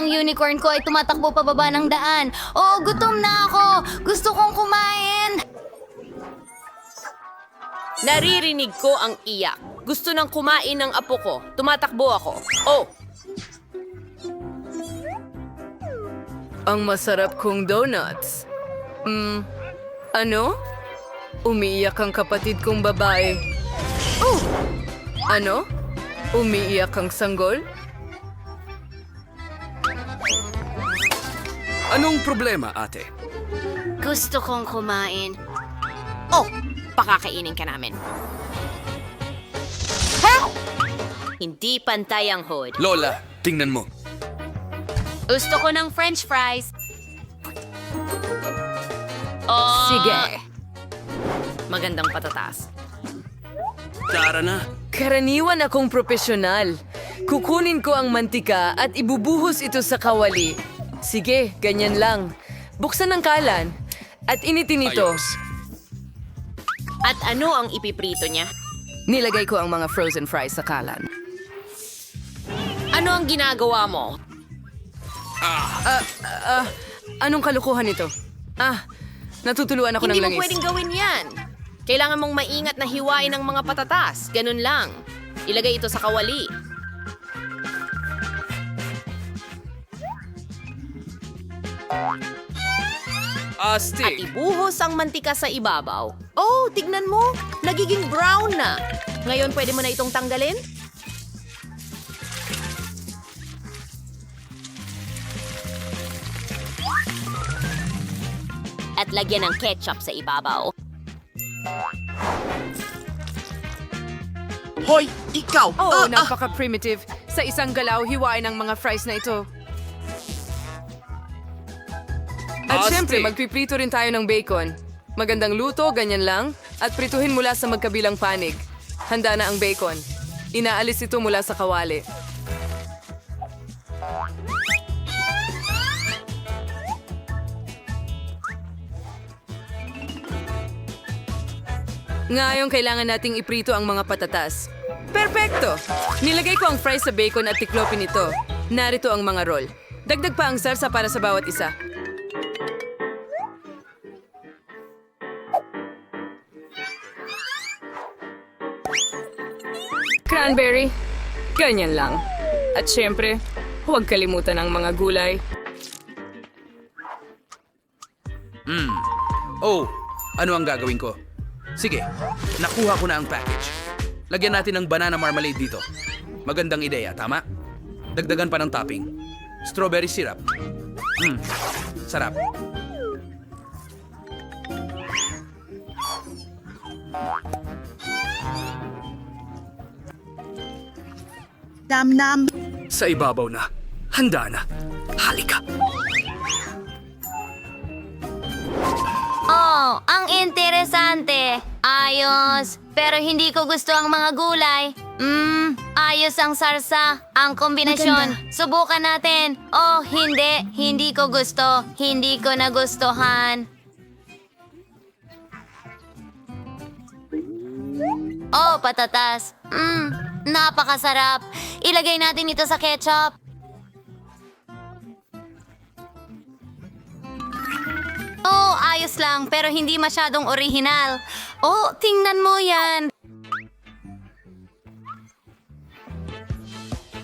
ang unicorn ko ay tumatakbo pababa ng daan. Oh, gutom na ako! Gusto kong kumain! Naririnig ko ang iyak. Gusto nang kumain ng apo ko. Tumatakbo ako. Oh, Ang masarap kong donuts. Hmm, ano? Umiiyak ang kapatid kong babae. Oh! Ano? Umiiyak ang sanggol? Anong problema, ate? Gusto kong kumain. oh, pakakainin ka namin. Hindi pantay ang hood. Lola, tingnan mo. Gusto ko ng french fries. Oh, Sige. Magandang patatas. Tara na. Karaniwan akong profesional. Kukunin ko ang mantika at ibubuhos ito sa kawali. Sige, ganyan lang. Buksan ang kalan at initin ito. Ayos. At ano ang ipiprito niya? Nilagay ko ang mga frozen fries sa kalan. Ano ang ginagawa mo? Ah, anong kalukuhan ito? Ah, natutuluan ako Hindi ng mo langis. pwedeng gawin yan. Kailangan mong maingat na hiwain ang mga patatas. Ganun lang. Ilagay ito sa kawali. At Astig. ibuhos ang mantika sa ibabaw. Oh, tignan mo. Nagiging brown na. Ngayon, pwede mo na itong tanggalin? At lagyan ng ketchup sa ibabaw. Hoy, ikaw! Oh, Ah, ah. napaka-primitive. Sa isang galaw, hiwain ang mga fries na ito. At Asti. syempre, magpiprito rin tayo ng bacon. Magandang luto, ganyan lang. At prituhin mula sa magkabilang panig. Handa na ang bacon. Inaalis ito mula sa kawali. Ngayon, kailangan nating iprito ang mga patatas. Perpekto! Nilagay ko ang fries sa bacon at tiklopin ito. Narito ang mga roll. Dagdag pa ang sarsa para sa bawat isa. Cranberry. Ganyan lang. At syempre, huwag kalimutan ang mga gulay. Oh, ano ang gagawin ko? Sige, nakuha ko na ang package. Lagyan natin ng banana marmalade dito. Magandang ideya, tama? Dagdagan pa ng topping. Strawberry syrup. Hmm, sarap. Nam-nam. Sa ibabaw na. Handa na. Halika. Oh, ang interesante. Ayos. Pero hindi ko gusto ang mga gulay. Mmm, ayos ang sarsa. Ang kombinasyon. Subukan natin. Oh, hindi. Hindi ko gusto. Hindi ko nagustuhan. Oh, patatas. Mmm, napakasarap. Ilagay natin ito sa ketchup. Oh, ayos lang, pero hindi masyadong orihinal. Oh, tingnan mo yan.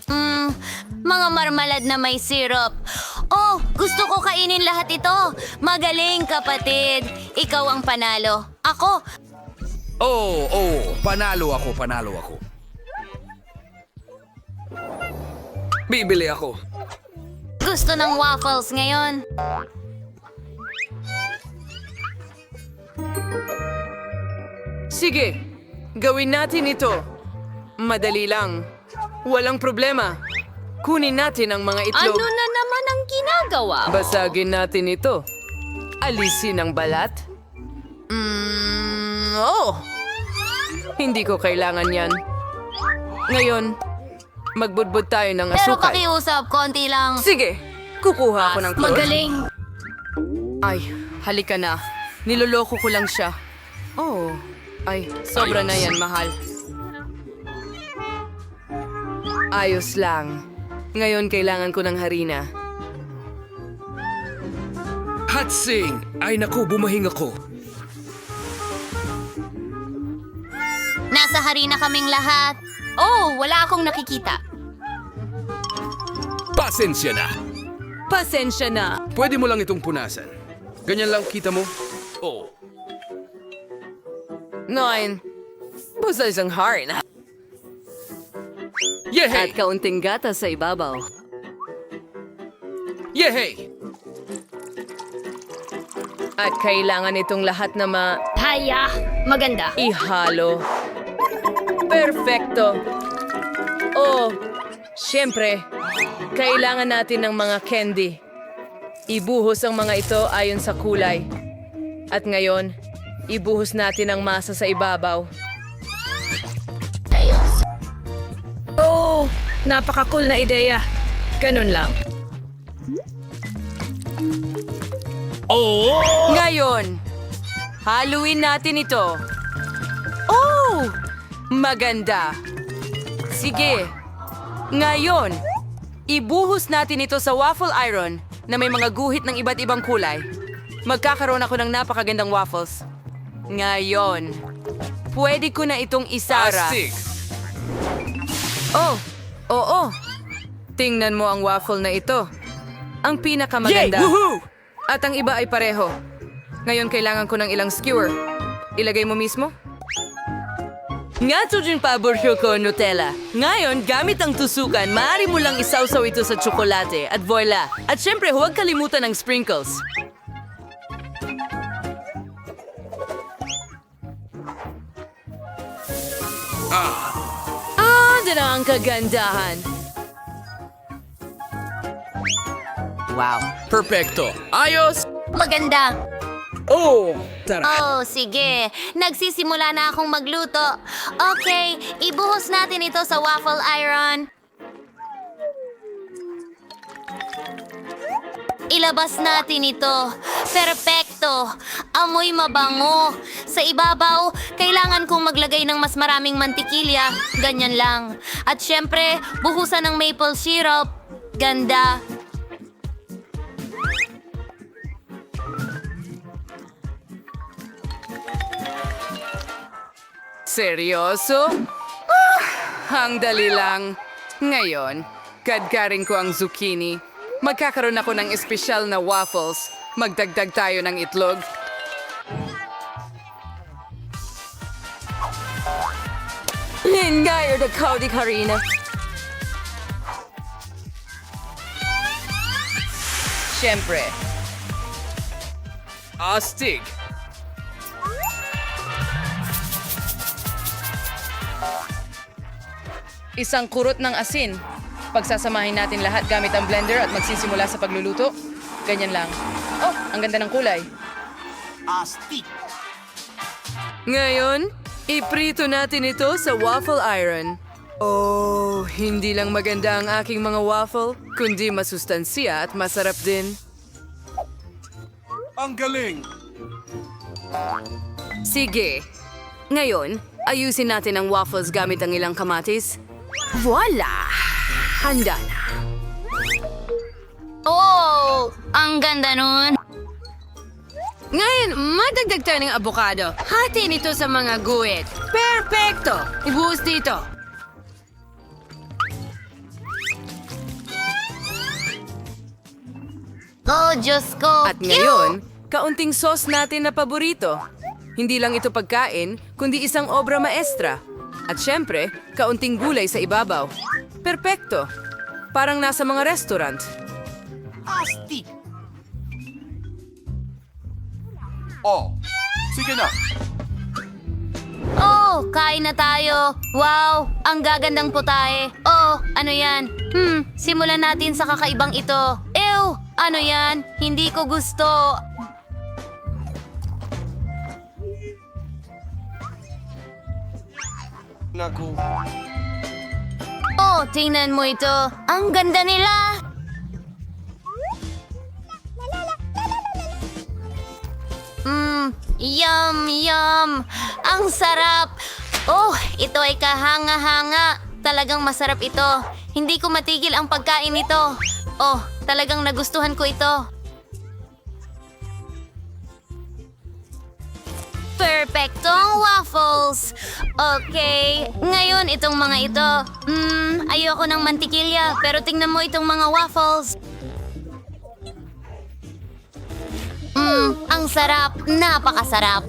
Mm, mga marmalad na may syrup. Oh, gusto ko kainin lahat ito. Magaling, kapatid. Ikaw ang panalo. Ako, Oh, oh, panalo ako, panalo ako. Bibili ako. gusto ng waffles ngayon. Sige, gawin natin ito. Madali lang. Walang problema. Kunin natin ang mga itlog. Ano na naman ang ginagawa? Basagin natin ito. Alisin ang balat. Mm, oh! Hindi ko kailangan yan. Ngayon, Magbudbud tayo ng asukal. Pero asukal. pakiusap, konti lang. Sige, kukuha ako ng clothes. Magaling. Ay, halika na. Niloloko ko lang siya. Oh, ay, sobra na yan, mahal. Ayos lang. Ngayon kailangan ko ng harina. Hatsing! Ay naku, bumahing ako. Nasa harina kaming lahat. Oh, wala akong nakikita. Pasensya na. Pasensya na. Pwede mo lang itong punasan. Ganyan lang kita mo? Oo. Nine. Basta isang. At Yehey! kaunting gata sa ibabaw. Yehey! At kailangan itong lahat na ma... Haya, maganda. ihalo. Perfecto. Oh, siyempre, kailangan natin ng mga candy. Ibuhos ang mga ito ayon sa kulay. At ngayon, ibuhos natin ang masa sa ibabaw. Oh, napaka-cool na ideya. Ganun lang. Ngayon, haluin natin ito. Maganda. Sige. Ngayon, ibuhos natin ito sa waffle iron na may mga guhit ng iba't ibang kulay. Magkakaroon ako ng napakagandang waffles. Ngayon, pwede ko na itong isara. Astig! Oh, oo. Tingnan mo ang waffle na ito. Ang Yay! pinakamaganda. Woohoo! At ang iba ay pareho. Ngayon kailangan ko ng ilang skewer. Ilagay mo mismo? Nga to din paboryo ko, Nutella. Ngayon, gamit ang tusukan, maaari mo lang isawsaw ito sa tsokolate at voila. At syempre, huwag kalimutan ng sprinkles. Ah, din ang kagandahan. Wow. Perfecto. Ayos! Maganda. Oh! Tara. Oh, sige. Nagsisimula na akong magluto. Okay, ibuhos natin ito sa waffle iron. Ilabas natin ito. Perpekto. Amoy mabango. Sa ibabaw, kailangan kong maglagay ng mas maraming mantikilya. Ganyan lang. At syempre, buhusan ng maple syrup. Ganda. Seryoso? Ah, ang dali lang. Ngayon, kadkarin ko ang zucchini. Magkakaroon ako ng espesyal na waffles. Magdagdag tayo ng itlog. Lingayo da Cody Karina. Siyempre, Astig! Isang kurot ng asin. Pagsasamahin natin lahat gamit ang blender at magsisimula sa pagluluto. Ganyan lang. Oh, ang ganda ng kulay. Ngayon, iprito natin ito sa waffle iron. Oh, hindi lang maganda ang aking mga waffle, kundi masustansya at masarap din. Ang galing! Sige. Ngayon, ayusin natin ang waffles gamit ang ilang kamatis. Voila! Handa na. Oh, ang ganda nun. Ngayon, madagdag tayo ng abokado. Hatiin ito sa mga guhit. Perfecto! Ibuhos dito. Oh, Diyos ko. At ngayon, kaunting sauce natin na paborito. Hindi lang ito pagkain, kundi isang obra maestra. At syempre, kaunting gulay sa ibabaw. Perpekto. Parang nasa mga restaurant. Oh, sige na. Oh, kain na tayo. Wow, ang gagandang putahe. Oh, ano yan? Hmm, simulan natin sa kakaibang ito. Ew, ano yan? Hindi ko gusto. Naku. Oh, tingnan mo ito. Ang ganda nila. Mmm, yum, yum. Ang sarap. Oh, ito ay kahanga-hanga. Talagang masarap ito. Hindi ko matigil ang pagkain nito. Oh, talagang nagustuhan ko ito. Perfectong waffles! Okay, ngayon itong mga ito. Hmm, ayoko ng mantikilya, pero tingnan mo itong mga waffles. Hmm, ang sarap. Napakasarap.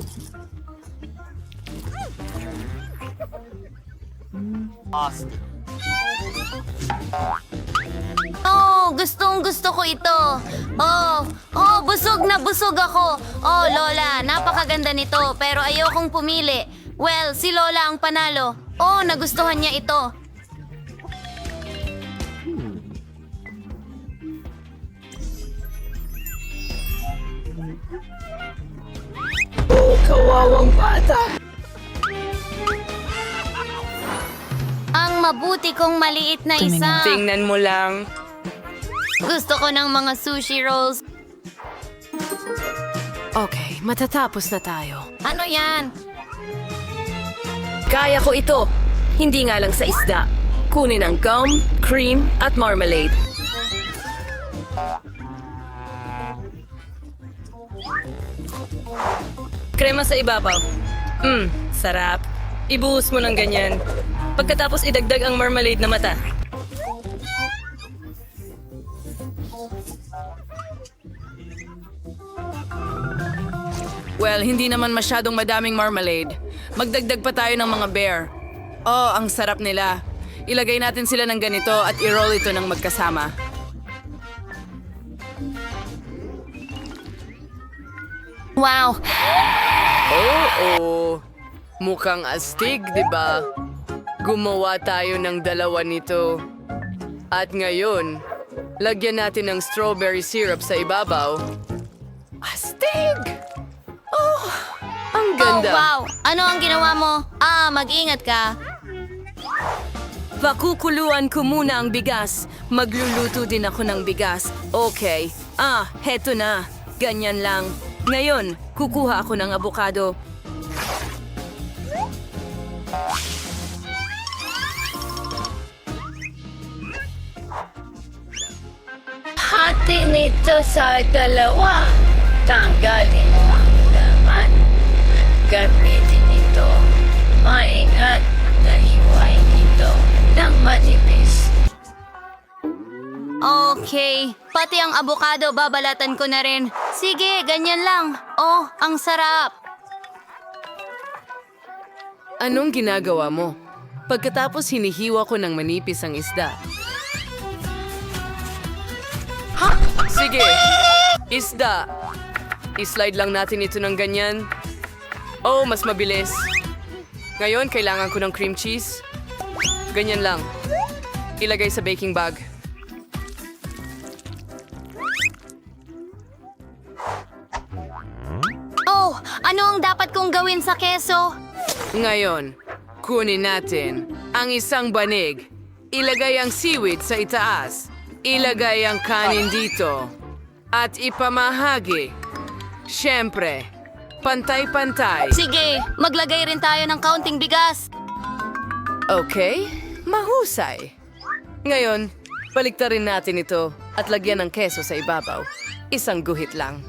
Oh, gustong gusto ko ito. Oh, oh, busog na busog ako. Oh, Lola, napakaganda nito, pero ayokong pumili. Well, si Lola ang panalo. Oh, nagustuhan niya ito. Ang mabuti kong maliit na isa. Tingnan mo lang. Gusto ko ng mga sushi rolls. Okay, matatapos na tayo. Ano yan? Kaya ko ito. Hindi nga lang sa isda. Kunin ang gum, cream, at marmalade. Krema sa ibabaw. Mmm, sarap. Ibuhos mo ng ganyan. Pagkatapos idagdag ang marmalade na mata. Well, hindi naman masyadong madaming marmalade. Magdagdag pa tayo ng mga bear. Oh, ang sarap nila. Ilagay natin sila ng ganito at i-roll ito ng magkasama. Wow, Oo, mukhang astig, di ba? Gumawa tayo ng dalawa nito. At ngayon, lagyan natin ng strawberry syrup sa ibabaw. Astig! Oh, ang Oh, ganda. wow! Ano ang ginawa mo? Ah, mag-ingat ka. Pakukuluan ko muna ang bigas. Magluluto din ako ng bigas. Okay. Ah, heto na. Ganyan lang. Ngayon, kukuha ako ng abokado. Hati nito sa dalawa. Tanggalin mo. Gamitin ito. Maingat na hiwain ito ng manipis. Okay, pati ang abokado babalatan ko na rin. Sige, ganyan lang. Oh, ang sarap. Anong ginagawa mo? Pagkatapos hinihiwa ko ng manipis ang isda. Sige, isda. I-slide lang natin ito ng ganyan. Oh, mas mabilis. Ngayon, kailangan ko ng cream cheese. Ganyan lang. Ilagay sa baking bag. Oh, ano ang dapat kong gawin sa keso? Ngayon, kunin natin ang isang banig. Ilagay ang seaweed sa itaas. Ilagay ang kanin dito. At ipamahagi. Siyempre, pantay-pantay. Sige, maglagay rin tayo ng kaunting bigas. Okay, mahusay. Ngayon, baliktarin natin ito at lagyan ng keso sa ibabaw. Isang guhit lang.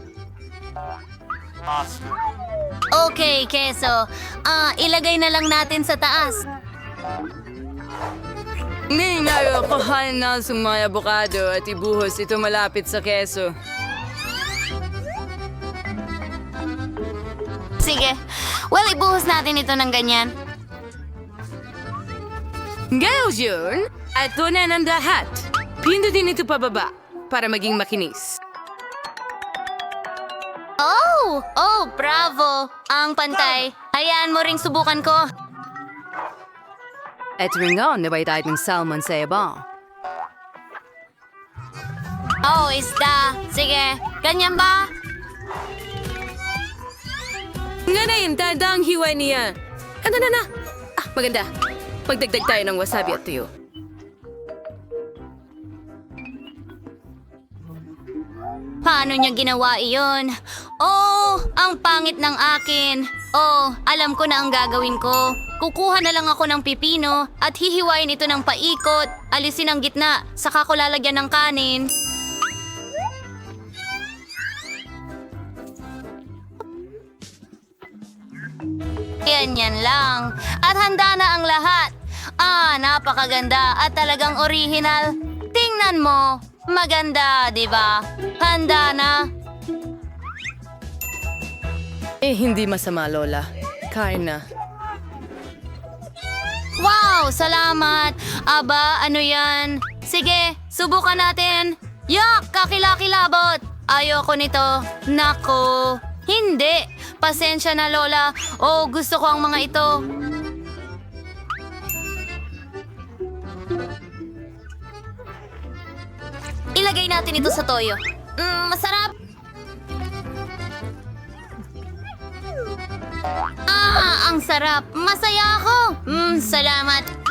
Okay, keso. Ah, ilagay na lang natin sa taas. Ngayon, kuhain na sa mga abokado at ibuhos ito malapit sa keso. Sige. Well, ibuhos natin ito ng ganyan. Ngayon yun, at na ng lahat. Pindutin ito pababa para maging makinis. Oh! Oh, bravo! Ang pantay. Hayaan mo ring subukan ko. At rin nga, nabay tayo ng salmon sa iba. Oh, isda. Sige. Ganyan ba? Nga na yun, dadang hiwa niya. Ano na na? Ah, maganda. Magdagdag tayo ng wasabi at tuyo. Paano niya ginawa iyon? Oh, ang pangit ng akin. Oh, alam ko na ang gagawin ko. Kukuha na lang ako ng pipino at hihiwain ito ng paikot. Alisin ang gitna, saka ko lalagyan ng kanin. Ganyan lang. At handa na ang lahat. Ah, napakaganda at talagang original. Tingnan mo. Maganda, di ba? Handa na. Eh, hindi masama, Lola. Kain na. Wow, salamat. Aba, ano yan? Sige, subukan natin. Yak, kakilakilabot. Ayoko nito. Nako. Hindi. Pasensya na, Lola. Oh, gusto ko ang mga ito. Ilagay natin ito sa toyo. Mm, masarap. Ah, ang sarap. Masaya ako. Mm, salamat.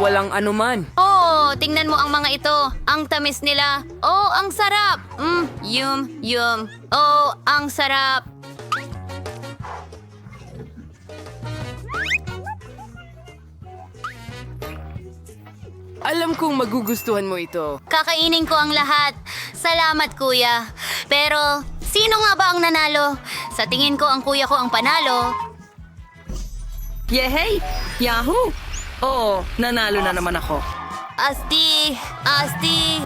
Walang anuman. Oh, tingnan mo ang mga ito. Ang tamis nila. Oh, ang sarap. Mm, yum, yum. Oh, ang sarap. Alam kong magugustuhan mo ito. Kakainin ko ang lahat. Salamat, kuya. Pero, sino nga ba ang nanalo? Sa tingin ko, ang kuya ko ang panalo. Yehey! Yahoo! Oo, nanalo na naman ako. Asti, asti,